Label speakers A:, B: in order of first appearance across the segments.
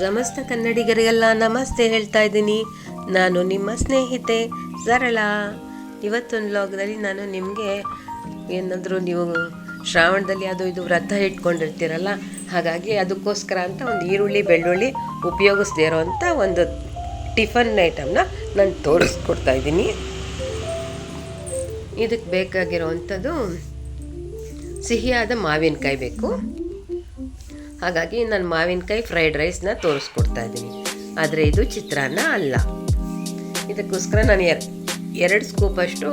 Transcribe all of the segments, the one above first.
A: ಸಮಸ್ತ ಕನ್ನಡಿಗರಿಗೆಲ್ಲ ನಮಸ್ತೆ ಹೇಳ್ತಾ ಇದ್ದೀನಿ. ನಾನು ನಿಮ್ಮ ಸ್ನೇಹಿತೆ ಸರಳ. ಇವತ್ತೊಂದು ಲಾಗ್ದಲ್ಲಿ ನಾನು ನಿಮಗೆ ಏನಾದರೂ ನೀವು ಶ್ರಾವಣದಲ್ಲಿ ಅದು ಇದು ವ್ರತ ಇಟ್ಕೊಂಡಿರ್ತೀರಲ್ಲ, ಹಾಗಾಗಿ ಅದಕ್ಕೋಸ್ಕರ ಅಂತ ಒಂದು ಈರುಳ್ಳಿ, ಬೆಳ್ಳುಳ್ಳಿ ಉಪಯೋಗಿಸ್ದೇ ಇರೋವಂಥ ಒಂದು ಟಿಫನ್ ಐಟಮ್ನ ನಾನು ತೋರಿಸ್ಕೊಡ್ತಾ ಇದ್ದೀನಿ. ಇದಕ್ಕೆ ಬೇಕಾಗಿರೋವಂಥದ್ದು ಸಿಹಿಯಾದ ಮಾವಿನಕಾಯಿ ಬೇಕು. ಹಾಗಾಗಿ ನಾನು ಮಾವಿನಕಾಯಿ ಫ್ರೈಡ್ ರೈಸ್ನ ತೋರಿಸ್ಕೊಡ್ತಾ ಇದ್ದೀನಿ. ಆದರೆ ಇದು ಚಿತ್ರಾನ್ನ ಅಲ್ಲ. ಇದಕ್ಕೋಸ್ಕರ ನಾನು ಎರ್, ಎರಡು ಸ್ಕೂಪಷ್ಟು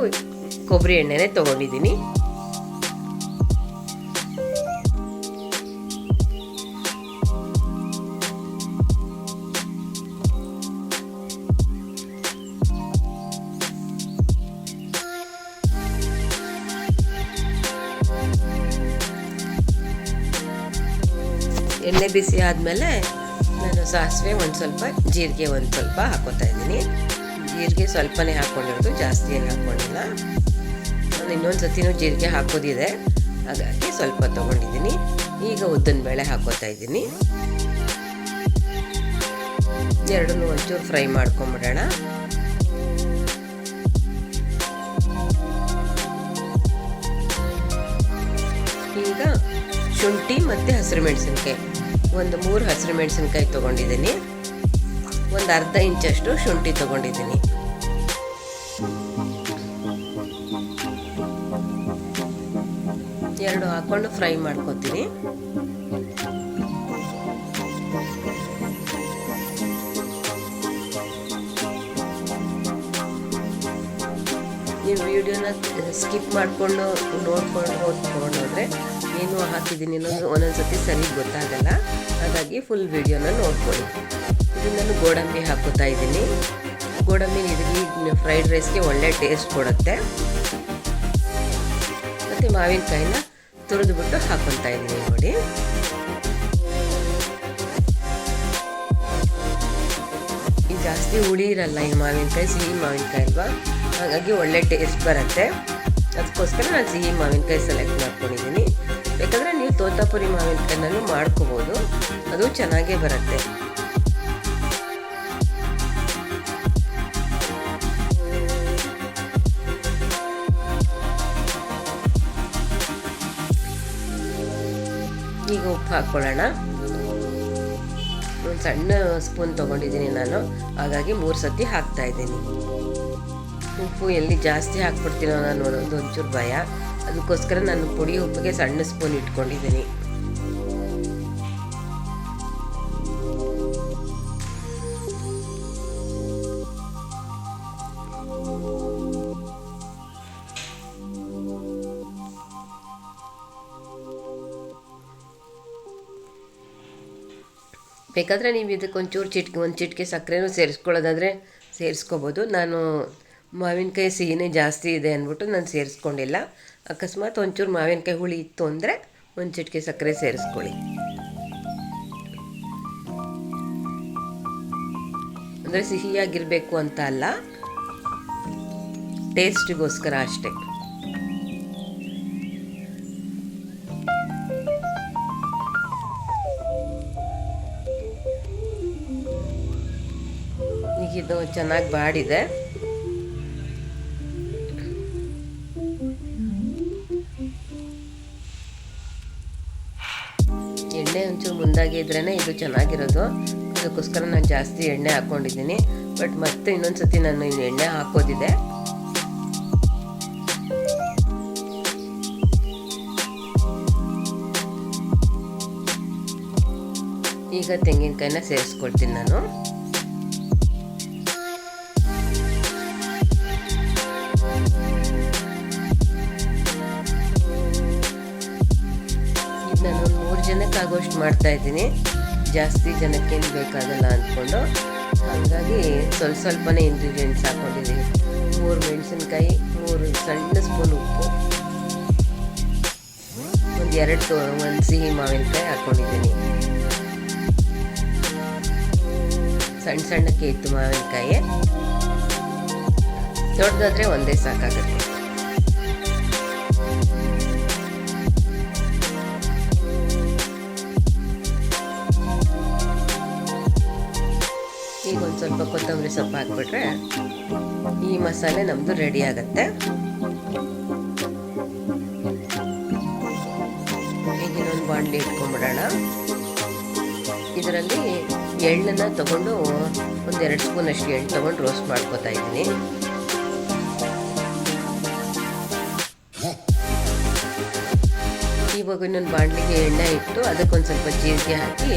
A: ಕೊಬ್ಬರಿ ಎಣ್ಣೆನೇ ತೊಗೊಂಡಿದ್ದೀನಿ. ಎಣ್ಣೆ ಬಿಸಿ ಆದಮೇಲೆ ನಾನು ಸಾಸಿವೆ ಒಂದು ಸ್ವಲ್ಪ, ಜೀರಿಗೆ ಒಂದು ಸ್ವಲ್ಪ ಹಾಕೋತಾ ಇದ್ದೀನಿ. ಜೀರಿಗೆ ಸ್ವಲ್ಪನೇ ಹಾಕ್ಕೊಂಡಿರೋದು ಜಾಸ್ತಿ ಏನು ಹಾಕ್ಕೊಂಡಿಲ್ಲ ನಾನು ಇನ್ನೊಂದು ಸತಿನೂ ಜೀರಿಗೆ ಹಾಕೋದಿದೆ. ಹಾಗಾಗಿ ಸ್ವಲ್ಪ ತೊಗೊಂಡಿದ್ದೀನಿ. ಈಗ ಉದ್ದಿನ ಬೇಳೆ ಹಾಕೋತಾ ಇದ್ದೀನಿ. ಎರಡನ್ನೂ ಒಂಚೂರು ಫ್ರೈ ಮಾಡ್ಕೊಂಬಿಡೋಣ. ಈಗ ಶುಂಠಿ ಮತ್ತು ಹಸಿರು ಮೆಣಸಿನ್ಕಾಯಿ. ಒಂದು ಮೂರು ಹಸಿರು ಮೆಣಸಿನ್ಕಾಯಿ ತೊಗೊಂಡಿದ್ದೀನಿ. ಒಂದು ಅರ್ಧ ಇಂಚಷ್ಟು ಶುಂಠಿ ತೊಗೊಂಡಿದ್ದೀನಿ. ಎರಡು ಹಾಕ್ಕೊಂಡು ಫ್ರೈ ಮಾಡ್ಕೊತೀನಿ. ನೀವು ವಿಡಿಯೋನ ಸ್ಕಿಪ್ ಮಾಡಿಕೊಂಡು ನೋಡ್ಕೊಂಡು ಹೋದರೆ ಏನು ಹಾಕಿದ್ದೀನಿ ಅನ್ನೋದು ಒಂದೊಂದು ಸತಿ ಸರಿ ಗೊತ್ತಾಗಲ್ಲ. ಹಾಗಾಗಿ ಫುಲ್ ವಿಡಿಯೋನ ನೋಡ್ಕೊಳ್ಳಿ. ಇದು ನಾನು ಗೋಡಂಬಿ ಹಾಕೋತಾ ಇದ್ದೀನಿ. ಗೋಡಂಬಿ ಇದ್ರಿ ಫ್ರೈಡ್ ರೈಸ್ಗೆ ಒಳ್ಳೆ ಟೇಸ್ಟ್ ಕೊಡುತ್ತೆ. ಮತ್ತು ಮಾವಿನಕಾಯಿನ ತುರಿದ್ಬಿಟ್ಟು ಹಾಕೊತಾ ಇದ್ದೀನಿ ನೋಡಿ. ಈ ಜಾಸ್ತಿ ಹುಳಿ ಇರಲ್ಲ ಈ ಮಾವಿನಕಾಯಿ, ಸಿಹಿ ಮಾವಿನಕಾಯಿ ಅಲ್ವಾ? ಹಾಗಾಗಿ ಒಳ್ಳೆ ಟೇಸ್ಟ್ ಬರುತ್ತೆ. ಅದಕ್ಕೋಸ್ಕರ ನಾನು ಸಿಹಿ ಮಾವಿನಕಾಯಿ ಸೆಲೆಕ್ಟ್ ಮಾಡ್ಕೊಂಡಿದ್ದೀನಿ. ಬೇಕಾದರೆ ನೀವು ತೋತಾಪುರಿ ಮಾವಿನಕಾಯಿನೂ ಮಾಡ್ಕೋಬೋದು. ಅದು ಚೆನ್ನಾಗೇ ಬರುತ್ತೆ. ಈಗ ಉಪ್ಪು ಹಾಕ್ಕೊಳ್ಳೋಣ. ಒಂದು ಸಣ್ಣ ಸ್ಪೂನ್ ತೊಗೊಂಡಿದ್ದೀನಿ ನಾನು. ಹಾಗಾಗಿ ಮೂರು ಸತಿ ಹಾಕ್ತಾ ಇದ್ದೀನಿ. ಉಪ್ಪು ಎಲ್ಲಿ ಜಾಸ್ತಿ ಹಾಕ್ಬಿಡ್ತೀನೋ ನಾನು ಒಂದೊಂದು ಒಂಚೂರು ಭಯ. ಅದಕ್ಕೋಸ್ಕರ ನಾನು ಪುಡಿ ಉಪ್ಪಿಗೆ ಸಣ್ಣ ಸ್ಪೂನ್ ಇಟ್ಕೊಂಡಿದ್ದೀನಿ. ಬೇಕಾದರೆ ನೀವು ಇದಕ್ಕೆ ಒಂಚೂರು ಚಿಟ್ಕೆ, ಒಂದು ಚಿಟಿಕೆ ಸಕ್ಕರೆನೂ ಸೇರಿಸ್ಕೊಳ್ಳೋದಾದರೆ ಸೇರಿಸ್ಕೋಬೋದು. ನಾನು ಮಾವಿನಕಾಯಿ ಸಿಹಿನೇ ಜಾಸ್ತಿ ಇದೆ ಅಂದ್ಬಿಟ್ಟು ನಾನು ಸೇರಿಸ್ಕೊಂಡಿಲ್ಲ. ಅಕಸ್ಮಾತ್ ಒಂಚೂರು ಮಾವಿನಕಾಯಿ ಹುಳಿ ಇತ್ತು ಅಂದರೆ ಒಂದು ಚಿಟಿಕೆ ಸಕ್ಕರೆ ಸೇರಿಸ್ಕೊಳ್ಳಿ. ಅಂದರೆ ಸಿಹಿಯಾಗಿರಬೇಕು ಅಂತ ಅಲ್ಲ, ಟೇಸ್ಟಿಗೋಸ್ಕರ ಅಷ್ಟೇ. ಈಗ ಇದು ಚೆನ್ನಾಗಿ ಬಾಡಿದೆ. ಎಣ್ಣೆ ಒಂಚೂರು ಮುಂದಾಗಿ ಇದ್ರೇ ಇದು ಚೆನ್ನಾಗಿರೋದು. ಅದಕ್ಕೋಸ್ಕರ ನಾನು ಜಾಸ್ತಿ ಎಣ್ಣೆ ಹಾಕ್ಕೊಂಡಿದ್ದೀನಿ ಬಟ್ ಮತ್ತೆ ಇನ್ನೊಂದು ಸತಿ ನಾನು ಎಣ್ಣೆ ಹಾಕೋದಿದೆ. ಈಗ ತೆಂಗಿನಕಾಯಿನ ಸೇರಿಸ್ಕೊಳ್ತೀನಿ ನಾನು. ಆಗೋಷ್ಟು ಮಾಡ್ತಾ ಇದ್ದೀನಿ. ಜಾಸ್ತಿ ಜನಕ್ಕೇನು ಬೇಕಾಗಲ್ಲ ಅಂದ್ಕೊಂಡು. ಹಾಗಾಗಿ ಸ್ವಲ್ಪ ಸ್ವಲ್ಪನೇ ಇಂಗ್ರೀಡಿಯೆಂಟ್ಸ್ ಹಾಕ್ಕೊಂಡಿದ್ದೀನಿ ಮೂರು ಮೆಣಸಿನ್ಕಾಯಿ, ಮೂರು ಸಣ್ಣ ಸ್ಪೂನ್ ಉಪ್ಪು. ಒಂದು ಎರಡು ಒಂದು ಸಿಹಿ ಮಾವಿನಕಾಯಿ ಹಾಕ್ಕೊಂಡಿದ್ದೀನಿ ಸಣ್ಣ ಸಣ್ಣಕ್ಕೆ ಇತ್ತು ಮಾವಿನಕಾಯಿ. ದೊಡ್ಡದಾದರೆ ಒಂದೇ ಸಾಕಾಗುತ್ತೆ. ಕೊತ್ತಂಬರಿ ಸೊಪ್ಪು ಹಾಕ್ಬಿಟ್ರೆ ಈ ಮಸಾಲೆ ನಮ್ಮದು ರೆಡಿ ಆಗುತ್ತೆ. ಈಗ ಇನ್ನೊಂದು ಬಾಣಲಿ ಇಟ್ಕೊಂಡ್ಬಿಡೋಣ. ಇದರಲ್ಲಿ ಎಳ್ಳನ್ನ ತಗೊಂಡು ಒಂದು ಎರಡು ಸ್ಪೂನ್ ಅಷ್ಟು ಎಳ್ಳು ತೊಗೊಂಡು ರೋಸ್ಟ್ ಮಾಡ್ಕೊತಾ ಇದ್ದೀನಿ. ಇವಾಗ ಇನ್ನೊಂದು ಬಾಂಡ್ಲಿಗೆ ಎಣ್ಣೆ ಇಟ್ಟು ಅದಕ್ಕೊಂದು ಸ್ವಲ್ಪ ಜೀರಿಗೆ ಹಾಕಿ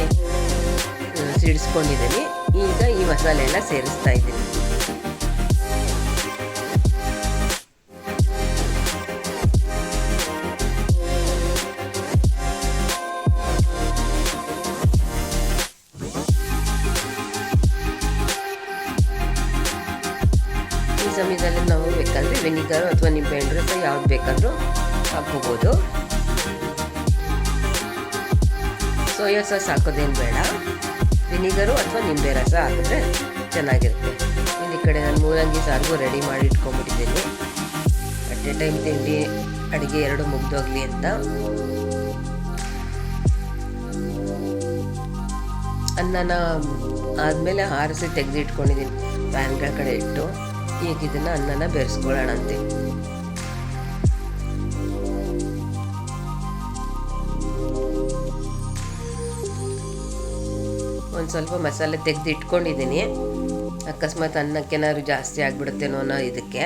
A: ಸಿಡಿಸ್ಕೊಂಡಿದ್ದೀನಿ. ಈಗ ಈ ಮಸಾಲೆ ಎಲ್ಲ ಸೇರಿಸ್ತಾ ಇದ್ದೀನಿ. ಈ ಸಮಯದಲ್ಲಿ ನಾವು ಬೇಕಾದರೆ ವಿನಿಗರ್ ಅಥವಾ ನಿಂಬೆಹಣ್ಣು ರಸ ಯಾವ್ದು ಬೇಕಾದರೂ ಹಾಕೋಬೋದು ಸೋಯಾ ಸಾಸ್ ಹಾಕೋದೇನು ಬೇಡ. ವಿನಿಗರು ಅಥವಾ ನಿಂಬೆ ರಸ ಹಾಕಿದ್ರೆ ಚೆನ್ನಾಗಿರುತ್ತೆ. ಇಲ್ಲಿ ಕಡೆ ನಾನು ಮೂಲಂಗಿ ಸಾರಿಗೂ ರೆಡಿ ಮಾಡಿ ಇಟ್ಕೊಂಡ್ಬಿಟ್ಟಿದ್ದೀನಿ. ಅಟ್ ಎ ಟೈಮ್ ತಿಂಡಿ, ಅಡುಗೆ ಎರಡು ಮುಗ್ದೋಗ್ಲಿ ಅಂತ. ಅನ್ನನ ಆದಮೇಲೆ ಆರಿಸಿ ತೆಗೆದಿಟ್ಕೊಂಡಿದ್ದೀನಿ. ಪ್ಯಾನ್ಗಳ ಕಡೆ ಇಟ್ಟು, ಈಗ ಇದನ್ನು ಅನ್ನನ ಬೆರೆಸ್ಕೊಳ್ಳೋಣ ಅಂತೆ ಒಂದು ಸ್ವಲ್ಪ ಮಸಾಲೆ ತೆಗೆದು ಇಟ್ಕೊಂಡಿದ್ದೀನಿ. ಅಕಸ್ಮಾತ್ ಅನ್ನಕ್ಕೇನಾದ್ರು ಜಾಸ್ತಿ ಆಗಿಬಿಡುತ್ತೇನೋ ಅನ್ನೋ ಇದಕ್ಕೆ.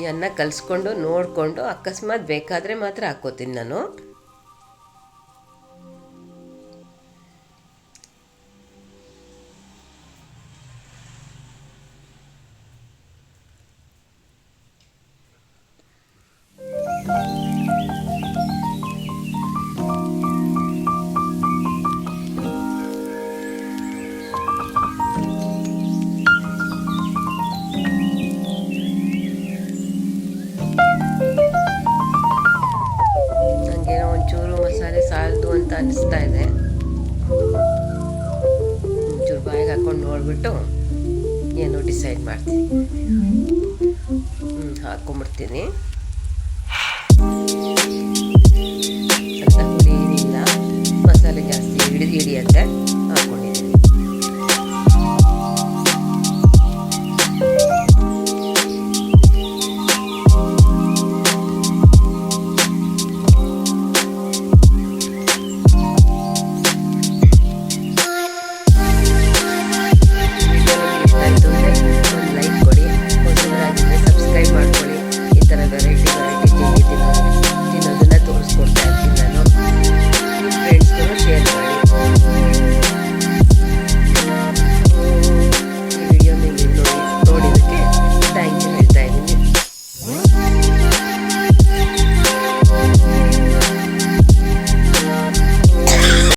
A: ಈ ಅನ್ನ ಕಲಿಸ್ಕೊಂಡು ನೋಡಿಕೊಂಡು ಅಕಸ್ಮಾತ್ ಬೇಕಾದರೆ ಮಾತ್ರ ಹಾಕ್ಕೋತೀನಿ ನಾನು. ಅನಿಸ್ತಾ ಇದೆ. ಒಂಚೂರು ಬಾಯಿಗೆ ಹಾಕ್ಕೊಂಡು ನೋಡಿಬಿಟ್ಟು ಏನು ಡಿಸೈಡ್ ಮಾಡ್ತೀನಿ. ಹ್ಞೂ ಹಾಕ್ಕೊಂಬಿಡ್ತೀನಿ ಏನಿಲ್ಲ. ಮಸಾಲೆ ಜಾಸ್ತಿ ಹಿಡಿದು ಹಿಡಿಯತ್ತೆ. ಹಾಕ್ಕೊಂಡಿದ್ದೀನಿ